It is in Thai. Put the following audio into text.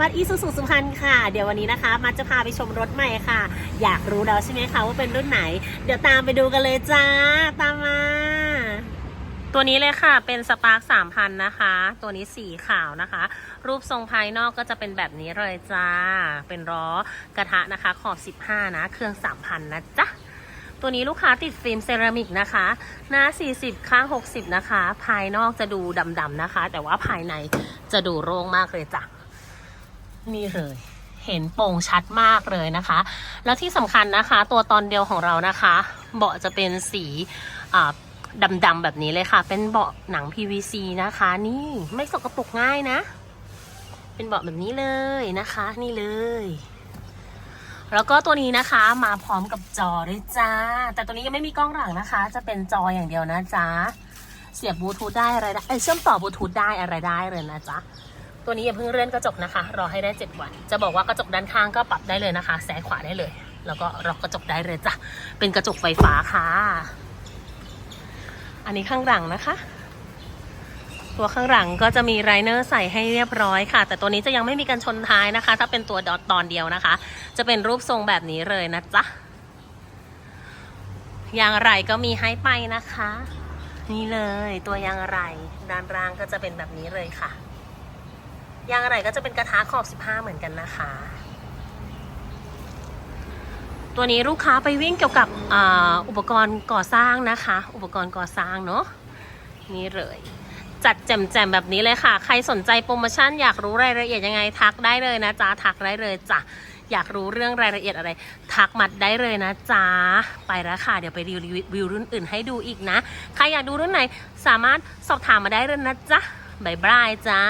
มัดอีซูซูสุพรรณค่ะ เดี๋ยววันนี้นะคะ มัดจะพาไปชมรถใหม่ค่ะ อยากรู้แล้วใช่ไหมคะว่าเป็นรุ่นไหน เดี๋ยวตามไปดูกันเลยจ้า ตามมา ตัวนี้เลยค่ะ เป็นสปาร์คสามพันนะคะ ตัวนี้สีขาวนะคะ รูปทรงภายนอกก็จะเป็นแบบนี้เลยจ้า เป็นล้อกระทะนะคะ ขอบ 15 นะ เครื่อง3,000นะจ๊ะตัวนี้ลูกค้าติดฟิล์มเซรามิกนะคะ หน้า 40 ข้าง 60 นะคะ ภายนอกจะดูดำๆนะคะ แต่ว่าภายในจะดูโล่งมากเลยจ้ะ นี่เลยเห็นโป่งชัดมากเลยนะคะ แล้วที่สำคัญนะคะ ตัวตอนเดียวของเรานะคะ เบาะจะเป็นสีดำๆแบบนี้เลยค่ะ เป็นเบาะหนัง PVC นะคะ นี่ไม่สกปรกง่ายนะ เป็นเบาะแบบนี้เลยนะคะ นี่เลย แล้วก็ตัวนี้นะคะมาพร้อมกับจอด้วยจ้า แต่ตัวนี้ยังไม่มีกล้องหลังนะคะ จะเป็นจออย่างเดียวนะจ๊ะเสียบบลูทูธได้อะไรได้เอ้ยเชื่อมต่อบลูทูธได้อะไรได้เลยนะจ๊ะ ตัวนี้อย่าเพิ่งเลื่อนกระจกนะคะ รอให้ได้ 7 วัน จะบอกว่ากระจกด้านข้างก็ปรับได้เลยนะคะซ้ายขวาได้เลย แล้วก็ล็อกกระจกได้เลยจ้ะ เป็นกระจกไฟฟ้าค่ะ อันนี้ข้างหลังนะคะ ตัวข้างหลังก็จะมีไรเนอร์ใส่ให้เรียบร้อยค่ะ แต่ตัวนี้จะยังไม่มีการชนท้ายนะคะ ถ้าเป็นตัวดอทตอนเดียวนะคะ จะเป็นรูปทรงแบบนี้เลยนะจ๊ะยางไรก็มีให้ไปนะคะ นี่เลยตัวยางไรด้านล่างก็จะเป็นแบบนี้เลยค่ะ ยางอะไรก็จะเป็นกระทะขอบ 15 เหมือนกันนะคะ ตัวนี้ลูกค้าไปวิ่งเกี่ยวกับออุปกรณ์ก่อสร้างนะคะ อุปกรณ์ก่อสร้างเนาะนี่เลย จัดแจมๆแบบนี้เลยค่ะ ใครสนใจโปรโมชั่นอยากรู้รายละเอียดยังไงทักได้เลยนะจ๊ะทักได้เลยจ้ะอยากรู้เรื่องรายละเอียดอะไร ทักมัดได้เลยนะจ๊ะ ไปแล้วค่ะ เดี๋ยวไปรีวิวรุ่นอื่นให้ดูอีกนะ ใครอยากดูรุ่นไหน สามารถสอบถามมาได้เลยนะจ๊ะบายบายจ้า